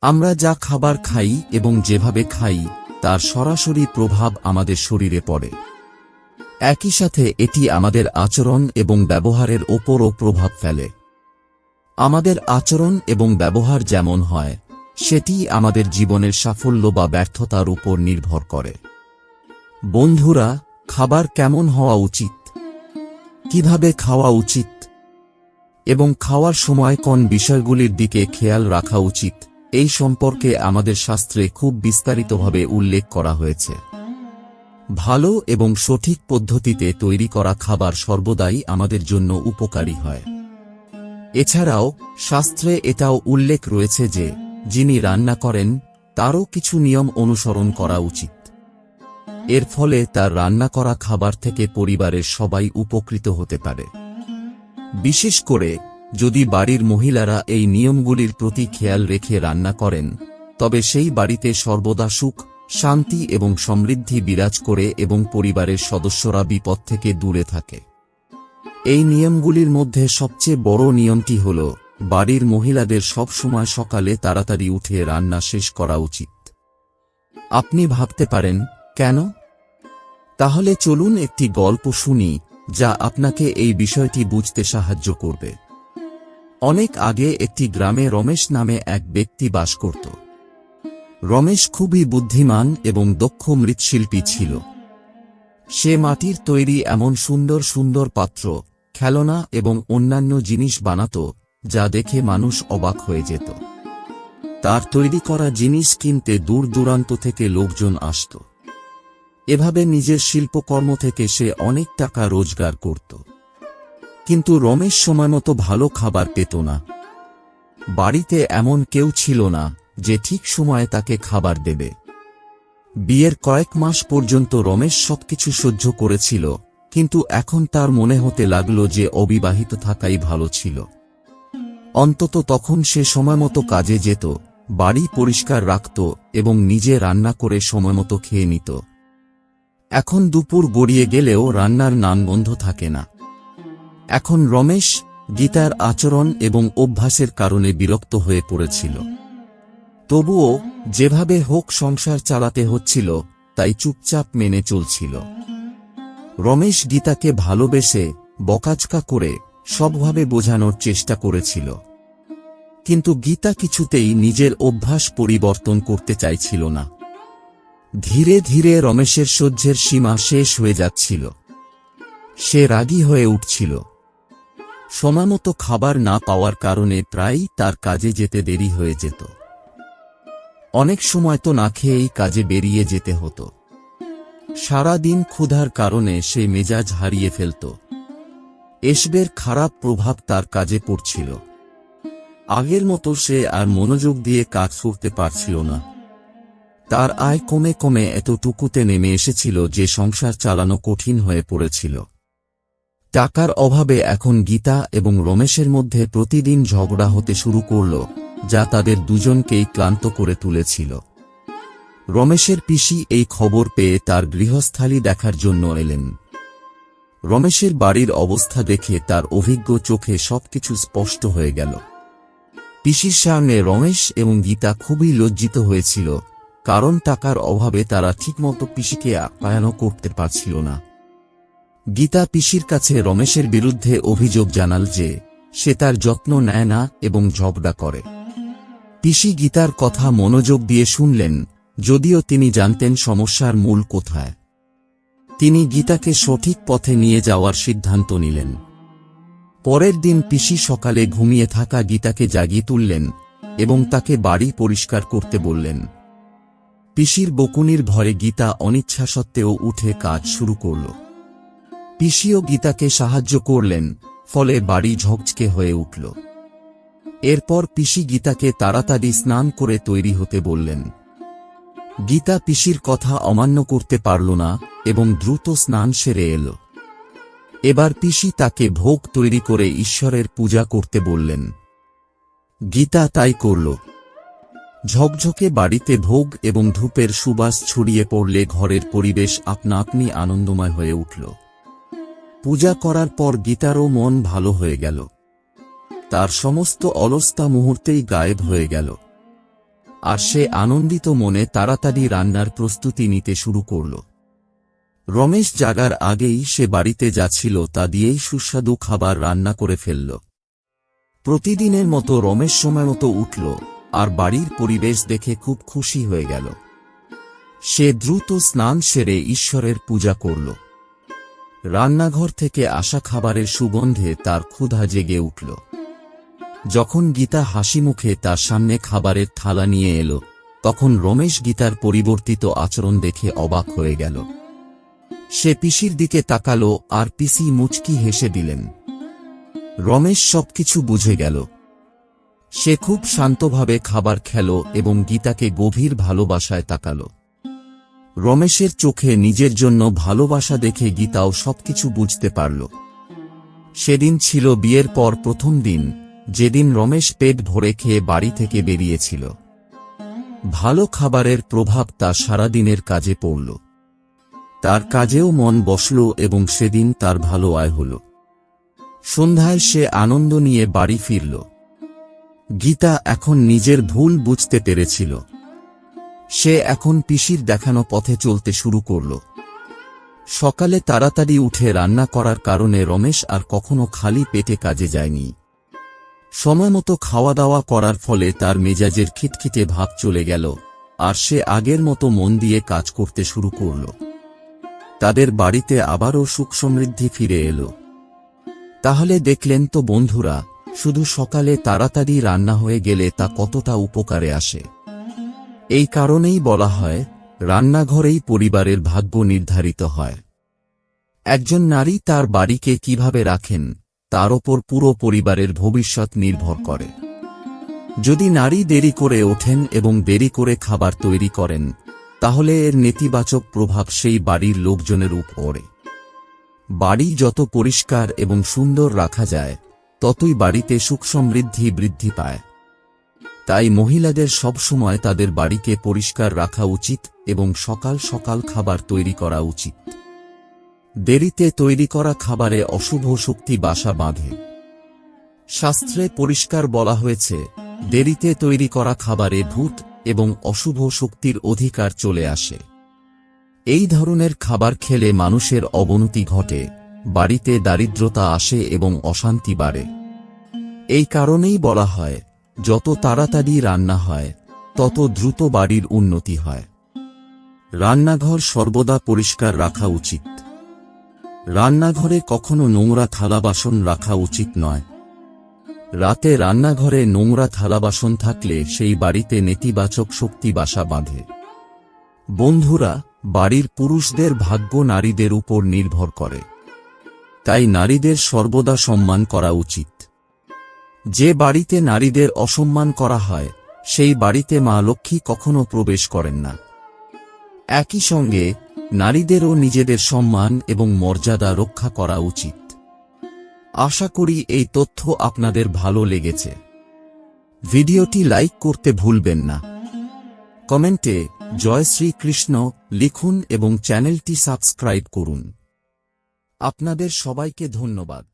আমরা যা খাবার খাই এবং যেভাবে খাই, তার সরাসরি প্রভাব আমাদের শরীরে পড়ে। একই সাথে এটি আমাদের আচরণ এবং ব্যবহারের ওপরও প্রভাব ফেলে। আমাদের আচরণ এবং ব্যবহার যেমন হয়, সেটি আমাদের জীবনের সাফল্য বা ব্যর্থতার উপর নির্ভর করে। বন্ধুরা, খাবার কেমন হওয়া উচিত? কীভাবে খাওয়া উচিত? এবং খাওয়ার সময় কোন বিষয়গুলির দিকে খেয়াল রাখা উচিত? এই সম্পর্কে আমাদের শাস্ত্রে খুব বিস্তারিতভাবে উল্লেখ করা হয়েছে। ভালো এবং সঠিক পদ্ধতিতে তৈরি করা খাবার সর্বদাই আমাদের জন্য উপকারী হয়। এছাড়াও, শাস্ত্রে এটাও উল্লেখ রয়েছে যে, যিনি রান্না করেন, তারও কিছু নিয়ম অনুসরণ করা উচিত। এর ফলে তার রান্না করা খাবার থেকে পরিবারের সবাই উপকৃত হতে পারে। বিশেষ করে যদি বাড়ির মহিলারা এই নিয়মগুলির প্রতি খেয়াল রেখে রান্না করেন, তবে সেই বাড়িতে সর্বদা সুখ, শান্তি এবং সমৃদ্ধি বিরাজ করে এবং পরিবারের সদস্যরা বিপদ থেকে দূরে থাকে। এই নিয়মগুলির মধ্যে সবচেয়ে বড় নিয়মটি হল, বাড়ির মহিলাদের সব সময় সকালে তাড়াতাড়ি উঠে রান্না শেষ করা উচিত। আপনি ভাবতে পারেন, কেন? তাহলে চলুন একটি গল্প শুনি, যা আপনাকে এই বিষয়টি বুঝতে সাহায্য করবে। অনেক আগে একটি গ্রামে রমেশ নামে এক ব্যক্তি বাস করত। রমেশ খুবই বুদ্ধিমান এবং দক্ষ মৃৎশিল্পী ছিল। সে মাটির তৈরি এমন সুন্দর সুন্দর পাত্র, খেলনা এবং অন্যান্য জিনিস বানাত, যা দেখে মানুষ অবাক হয়ে যেত। তার তৈরি করা জিনিস কিনতে দূর দূরান্ত থেকে লোকজন আসত। এভাবে নিজের শিল্পকর্ম থেকে সে অনেক টাকা রোজগার করত। কিন্তু রমেশ সময়মতো ভালো খাবার পেত না। বাড়িতে এমন কেউ ছিল না, যে ঠিক সময়ে তাকে খাবার দেবে। বিয়ের কয়েক মাস পর্যন্ত রমেশ সবকিছু সহ্য করেছিল, কিন্তু এখন তার মনে হতে লাগল যে অবিবাহিত থাকাই ভালো ছিল। অন্তত তখন সে সময়মতো কাজে যেত, বাড়ি পরিষ্কার রাখত এবং নিজে রান্না করে সময়মতো খেয়ে নিত। এখন দুপুর গড়িয়ে গেলেও রান্নার নান বন্ধ থাকে না। এখন রমেশ গীতার আচরণ এবং অভ্যাসের কারণে বিরক্ত হয়ে পড়েছিল। তবুও যেভাবে হোক সংসার চালাতে হচ্ছিল, তাই চুপচাপ মেনে চলছিল। রমেশ গীতাকে ভালোবেসে বকাচকা করে সবভাবে বোঝানোর চেষ্টা করেছিল। কিন্তু গীতা কিছুতেই নিজের অভ্যাস পরিবর্তন করতে চাইছিল না। ধীরে ধীরে রমেশের সহ্যের সীমা শেষ হয়ে যাচ্ছিল। সে রাগী হয়ে উঠছিল। সময়মতো খাবার না পাওয়ার কারণে প্রায়ই তার কাজে যেতে দেরি হয়ে যেত। অনেক সময় তো না খেয়েই কাজে বেরিয়ে যেতে হতো। সারা দিন ক্ষুধার কারণে সে মেজাজ হারিয়ে ফেলত। এসবের খারাপ প্রভাব তার কাজে পড়ছিল। আগের মতো সে আর মনোযোগ দিয়ে কাজ করতে পারছিল না। তার আয় কমে কমে এতটুকুতে নেমে এসেছিল যে সংসার চালানো কঠিন হয়ে পড়েছিল। টাকার অভাবে এখন গীতা এবং রমেশের মধ্যে প্রতিদিন ঝগড়া হতে শুরু করল, যা তাদের দুজনকেই ক্লান্ত করে তুলেছিল। রমেশের পিসি এই খবর পেয়ে তার গৃহস্থালী দেখার জন্য এলেন। রমেশের বাড়ির অবস্থা দেখে তার অভিজ্ঞ চোখে সবকিছু স্পষ্ট হয়ে গেল। পিসির সামনে রমেশ এবং গীতা খুবই লজ্জিত হয়েছিল, কারণ টাকার অভাবে তারা ঠিকমতো পিসিকে আপ্যায়নও করতে পারছিল না। গীতা পিসির কাছে রমেশের বিরুদ্ধে অভিযোগ জানাল যে, সে তার যত্ন নেয় না এবং ঝগড়া করে। পিসি গীতার কথা মনোযোগ দিয়ে শুনলেন, যদিও তিনি জানতেন সমস্যার মূল কোথায়। তিনি গীতাকে সঠিক পথে নিয়ে যাওয়ার সিদ্ধান্ত নিলেন। পরের দিন পিসি সকালে ঘুমিয়ে থাকা গীতাকে জাগিয়ে তুললেন এবং তাকে বাড়ি পরিষ্কার করতে বললেন। পিসির বকুনির ভয়ে গীতা অনিচ্ছা সত্ত্বেও উঠে কাজ শুরু করল। পিসিও গীতাকে সাহায্য করলেন, ফলে বাড়ি ঝকঝকে হয়ে উঠল। এরপর পিসি গীতাকে তাড়াতাড়ি স্নান করে তৈরি হতে বললেন, গীতা পিসির কথা অমান্য করতে পারল না এবং দ্রুত স্নান সেরে এল। এবার পিসি তাকে ভোগ তৈরি করে ঈশ্বরের পূজা করতে বললেন। গীতা তাই করল। ঝকঝকে বাড়িতে ভোগ এবং ধূপের সুবাস ছড়িয়ে পড়লে ঘরের পরিবেশ আপনা আপনি আনন্দময় হয়ে উঠল। পূজা করার পর গীতারও মন ভালো হয়ে গেল। তার সমস্ত অলস্তা মুহূর্তেই গায়েব হয়ে গেল। আর সে আনন্দিত মনে তাড়াতাড়ি রান্নার প্রস্তুতি নিতে শুরু করল। রমেশ জাগার আগেই সে বাড়িতে যাচ্ছিল তা দিয়েই সুস্বাদু খাবার রান্না করে ফেলল। প্রতিদিনের মতো রমেশ সময়মতো উঠল, আর বাড়ির পরিবেশ দেখে খুব খুশি হয়ে গেল। সে দ্রুত স্নান সেরে ঈশ্বরের পূজা করল। রান্নাঘর থেকে আসা খাবারের সুগন্ধে তার ক্ষুধা জেগে উঠল। যখন গীতা হাসি মুখে তার সামনে খাবারের থালা নিয়ে এলো, তখন রমেশ গীতার পরিবর্তিত আচরণ দেখে অবাক হয়ে গেল। সে পিসির দিকে তাকালো আর পিসি মুচকি হেসে দিলেন। রমেশ সবকিছু বুঝে গেল। সে খুব শান্তভাবে খাবার খেল এবং গীতাকে গভীর ভালোবাসায় তাকালো। রমেশের চোখে নিজের জন্য ভালোবাসা দেখে গীতাও সবকিছু বুঝতে পারল। সেদিন ছিল বিয়ের পর প্রথম দিন, যেদিন রমেশ পেট ভরে খেয়ে বাড়ি থেকে বেরিয়েছিল। ভালো খাবারের প্রভাব তা সারাদিনের কাজে পড়ল। তার কাজেও মন বসল এবং সেদিন তার ভালো আয় হল। সন্ধ্যায় সে আনন্দ নিয়ে বাড়ি ফিরল। গীতা এখন নিজের ভুল বুঝতে পেরেছিল। সে এখন পিসির দেখানো পথে চলতে শুরু করল। সকালে তাড়াতাড়ি উঠে রান্না করার কারণে রমেশ আর কখনো খালি পেটে কাজে যায়নি। সময়মতো খাওয়া দাওয়া করার ফলে তার মেজাজের খিটখিটে ভাব চলে গেল, আর সে আগের মতো মন দিয়ে কাজ করতে শুরু করল। তাদের বাড়িতে আবারও সুখ সমৃদ্ধি ফিরে এলো। তাহলে দেখলেন তো বন্ধুরা, শুধু সকালে তাড়াতাড়ি রান্না হয়ে গেলে তা কতটা উপকারে আসে। এই কারণেই বলা হয়, রান্নাঘরেই পরিবারের ভাগ্য নির্ধারিত হয়। একজন নারী তার বাড়িকে কীভাবে রাখেন, তার ওপর পুরো পরিবারের ভবিষ্যৎ নির্ভর করে। যদি নারী দেরি করে ওঠেন এবং দেরি করে খাবার তৈরি করেন, তাহলে এর নেতিবাচক প্রভাব সেই বাড়ির লোকজনের উপরে। বাড়ি যত পরিষ্কার এবং সুন্দর রাখা যায়, ততই বাড়িতে সুখ সমৃদ্ধি বৃদ্ধি পায়। তাই মহিলাদের সবসময় তাদের বাড়িকে পরিষ্কার রাখা উচিত এবং সকাল সকাল খাবার তৈরি করা উচিত। দেরিতে তৈরি করা খাবারে অশুভ শক্তি বাসা বাঁধে। শাস্ত্রে পরিষ্কার বলা হয়েছে, দেরিতে তৈরি করা খাবারে ভূত এবং অশুভ শক্তির অধিকার চলে আসে। এই ধরনের খাবার খেলে মানুষের অবনতি ঘটে, বাড়িতে দারিদ্রতা আসে এবং অশান্তি বাড়ে। এই কারণেই বলা হয় যত তাড়াতাড়ি রান্না হয়, তত দ্রুত বাড়ির উন্নতি হয়। রান্নাঘর সর্বদা পরিষ্কার রাখা উচিত। রান্নাঘরে কখনো নোংরা থালা বাসন রাখা উচিত নয়। রাতে রান্নাঘরে নোংরা থালা বাসন থাকলে সেই বাড়িতে নেতিবাচক শক্তি বাসা বাঁধে। বন্ধুরা, বাড়ির পুরুষদের ভাগ্য নারীদের উপর নির্ভর করে। তাই নারীদের সর্বদা সম্মান করা উচিত। যে বাড়িতে নারীদের অসম্মান করা হয়, সেই বাড়িতে মা লক্ষ্মী কখনো প্রবেশ করেন না। একই সঙ্গে, নারীদেরও নিজেদের সম্মান এবং মর্যাদা রক্ষা করা উচিত। আশা করি এই তথ্য আপনাদের ভালো লেগেছে। ভিডিওটি লাইক করতে ভুলবেন না। কমেন্টে, জয় শ্রীকৃষ্ণ লিখুন এবং চ্যানেলটি সাবস্ক্রাইব করুন। আপনাদের সবাইকে ধন্যবাদ।